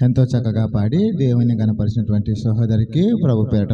ఎంతో చక్కగా పాడి దేవుని కనపరిచినటువంటి సహోదరికి ప్రభు పేట